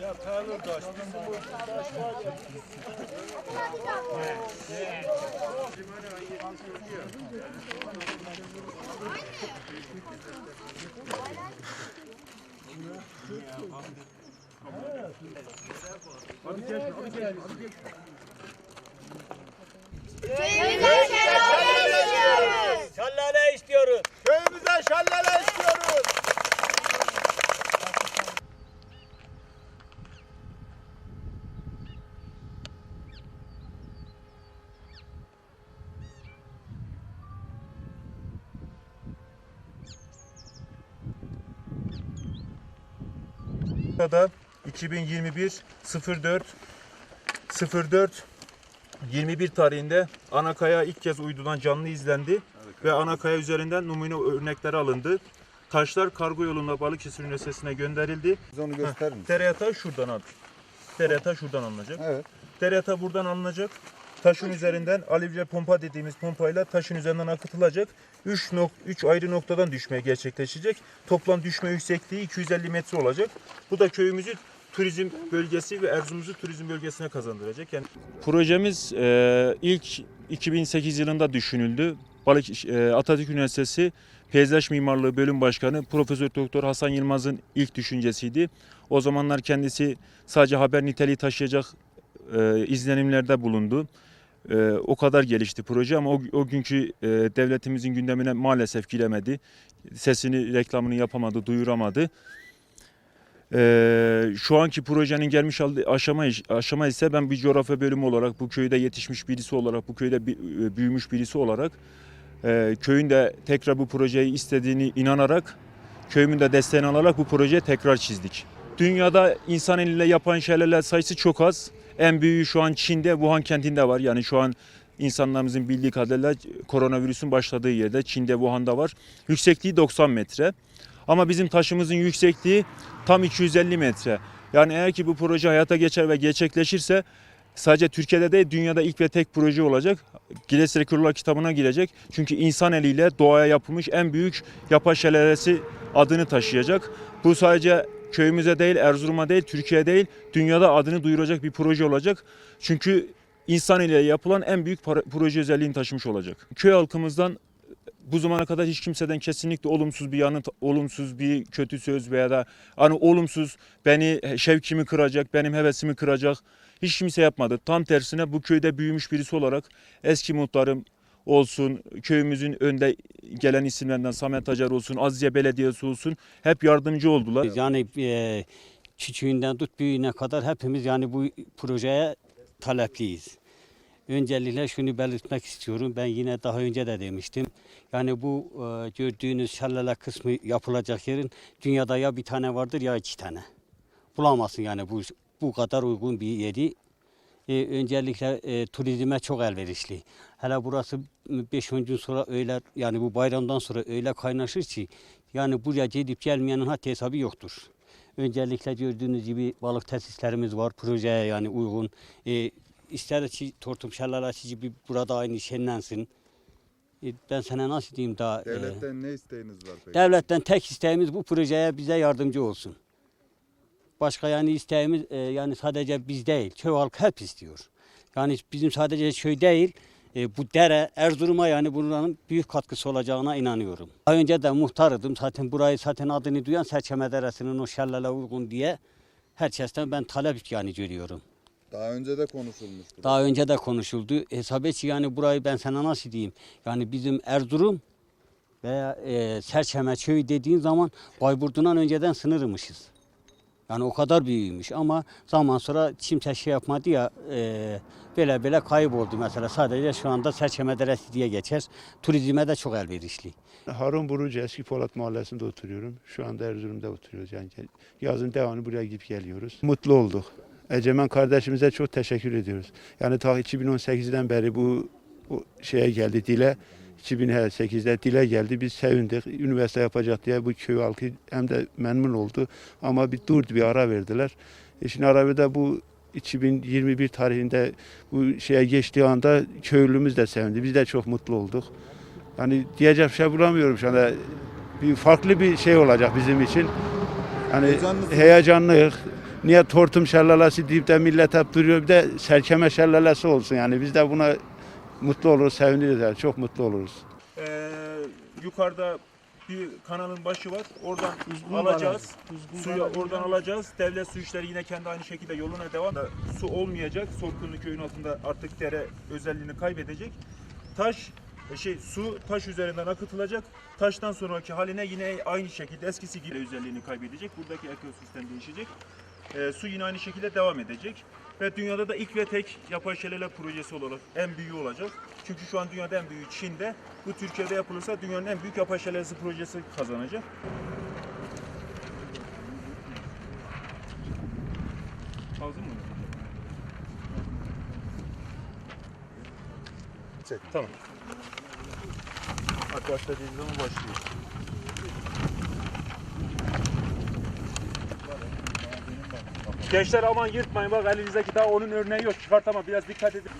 Ya Pelur taş, bizim bu taş var ya. Şallale da 2021 04 04 21 tarihinde Anakaya ilk kez uydudan canlı izlendi ve Anakaya üzerinden numune örnekleri alındı. Taşlar kargo yoluyla Balıkesir Üniversitesi'ne gönderildi. Biz onu gösterir misin? TRT şuradan al. TRT şuradan alınacak. Evet. TRT buradan alınacak. Taşın üzerinden alivce pompa dediğimiz pompayla taşın üzerinden akıtılacak. 3 nok 3 ayrı noktadan düşme gerçekleşecek. Toplam düşme yüksekliği 250 metre olacak. Bu da köyümüzü turizm bölgesi ve Erzurum'umuzu turizm bölgesine kazandıracak. Yani projemiz e, ilk 2008 yılında düşünüldü. Balık e, Atatürk Üniversitesi Peyzaj Mimarlığı Bölüm Başkanı Profesör Doktor Hasan Yılmaz'ın ilk düşüncesiydi. O zamanlar kendisi sadece haber niteliği taşıyacak e, izlenimlerde bulundu. E, o kadar gelişti proje ama o, o günkü e, devletimizin gündemine maalesef giremedi. Sesini, reklamını yapamadı, duyuramadı. E, şu anki projenin gelmiş aşama, aşama ise ben bir coğrafya bölümü olarak, bu köyde yetişmiş birisi olarak, bu köyde e, büyümüş birisi olarak e, köyün de tekrar bu projeyi istediğini inanarak, köyümün de desteğini alarak bu projeyi tekrar çizdik. Dünyada insan eliyle yapan şelaleler sayısı çok az. En büyüğü şu an Çin'de, Wuhan kentinde var. Yani şu an insanlarımızın bildiği kadarıyla koronavirüsün başladığı yerde Çin'de, Wuhan'da var. Yüksekliği 90 metre. Ama bizim taşımızın yüksekliği tam 250 metre. Yani eğer ki bu proje hayata geçer ve gerçekleşirse sadece Türkiye'de değil dünyada ilk ve tek proje olacak. Guinness Rekorlar kitabına girecek. Çünkü insan eliyle doğaya yapılmış en büyük yapay şelalesi adını taşıyacak. Bu sadece köyümüze değil, Erzurum'a değil, Türkiye değil, dünyada adını duyuracak bir proje olacak. Çünkü insan ile yapılan en büyük proje özelliğini taşımış olacak. Köy halkımızdan bu zamana kadar hiç kimseden kesinlikle olumsuz bir yanıt, olumsuz bir kötü söz veya da hani olumsuz beni şevkimi kıracak, benim hevesimi kıracak hiç kimse yapmadı. Tam tersine bu köyde büyümüş birisi olarak eski muhtarım olsun, köyümüzün önde gelen isimlerinden Samet Acar olsun, Azize Belediyesi olsun hep yardımcı oldular. Yani e, küçüğünden tut büyüğüne kadar hepimiz yani bu projeye talepliyiz. Öncelikle şunu belirtmek istiyorum. Ben yine daha önce de demiştim. Yani bu e, gördüğünüz şelale kısmı yapılacak yerin dünyada ya bir tane vardır ya iki tane. Bulamazsın yani bu bu kadar uygun bir yeri. E, öncelikle e, turizme çok elverişli. Hele burası 5-10 gün sonra öyle yani bu bayramdan sonra öyle kaynaşır ki yani buraya gidip gelmeyenin haddi hesabı yoktur. Öncelikle gördüğünüz gibi balık tesislerimiz var projeye yani uygun. E, ister ki Tortum Şelalesi gibi burada aynı şenlensin. E, ben sana nasıl diyeyim daha? e, Devletten ne isteğiniz var peki? Devletten tek isteğimiz bu projeye bize yardımcı olsun. Başka yani isteğimiz e, yani sadece biz değil, köy halkı hep istiyor. Yani bizim sadece köy değil, e, bu dere Erzurum'a yani bunların büyük katkısı olacağına inanıyorum. Daha önce de muhtarıydım. Zaten burayı zaten adını duyan Serçeme Deresi'nin o şellale uygun diye herkesten ben talep yani görüyorum. Daha önce de konuşulmuştu. Daha önce de konuşuldu. Hesap et yani burayı ben sana nasıl diyeyim? Yani bizim Erzurum veya e, Serçeme köyü dediğin zaman Bayburt'undan önceden sınırmışız. Yani o kadar büyümüş ama zaman sonra kimse şey yapmadı ya e, böyle böyle kayboldu mesela. Sadece şu anda Serçeme Deresi diye geçer. Turizme de çok elverişli. Harun Burucu Eski Polat Mahallesi'nde oturuyorum. Şu anda Erzurum'da oturuyoruz. Yani yazın devamlı buraya gidip geliyoruz. Mutlu olduk. Ecemen kardeşimize çok teşekkür ediyoruz. Yani ta 2018'den beri bu, bu şeye geldi dile. 2008'de dile geldi. Biz sevindik. Üniversite yapacak diye bu köy halkı hem de memnun oldu. Ama bir durdu bir ara verdiler. E şimdi ara da bu 2021 tarihinde bu şeye geçtiği anda köylümüz de sevindi. Biz de çok mutlu olduk. Yani diyecek şey bulamıyorum şu anda. Bir farklı bir şey olacak bizim için. Yani Heyecanlısınız. heyecanlıyız. Niye tortum şelalesi deyip de millet hep duruyor. Bir de serkeme şelalesi olsun yani. Biz de buna mutlu oluruz, seviniriz yani. Çok mutlu oluruz. Ee, yukarıda bir kanalın başı var. Oradan alacağız. Suyu oradan alacağız. Devlet su işleri yine kendi aynı şekilde yoluna devam. Da Su olmayacak. Sorkunlu köyün altında artık dere özelliğini kaybedecek. Taş e, şey su taş üzerinden akıtılacak. Taştan sonraki haline yine aynı şekilde eskisi gibi özelliğini kaybedecek. Buradaki ekosistem değişecek. Ee, su yine aynı şekilde devam edecek. Ve dünyada da ilk ve tek yapay şelale projesi olarak en büyüğü olacak. Çünkü şu an dünyada en büyüğü Çin'de. Bu Türkiye'de yapılırsa dünyanın en büyük yapay şelalesi projesi kazanacak. Hazır mı? Çek. Tamam. Hadi başla dediğiniz zaman başlıyor. Gençler aman yırtmayın. Bak elinizdeki daha onun örneği yok. Çıkartamam. Biraz dikkat edin.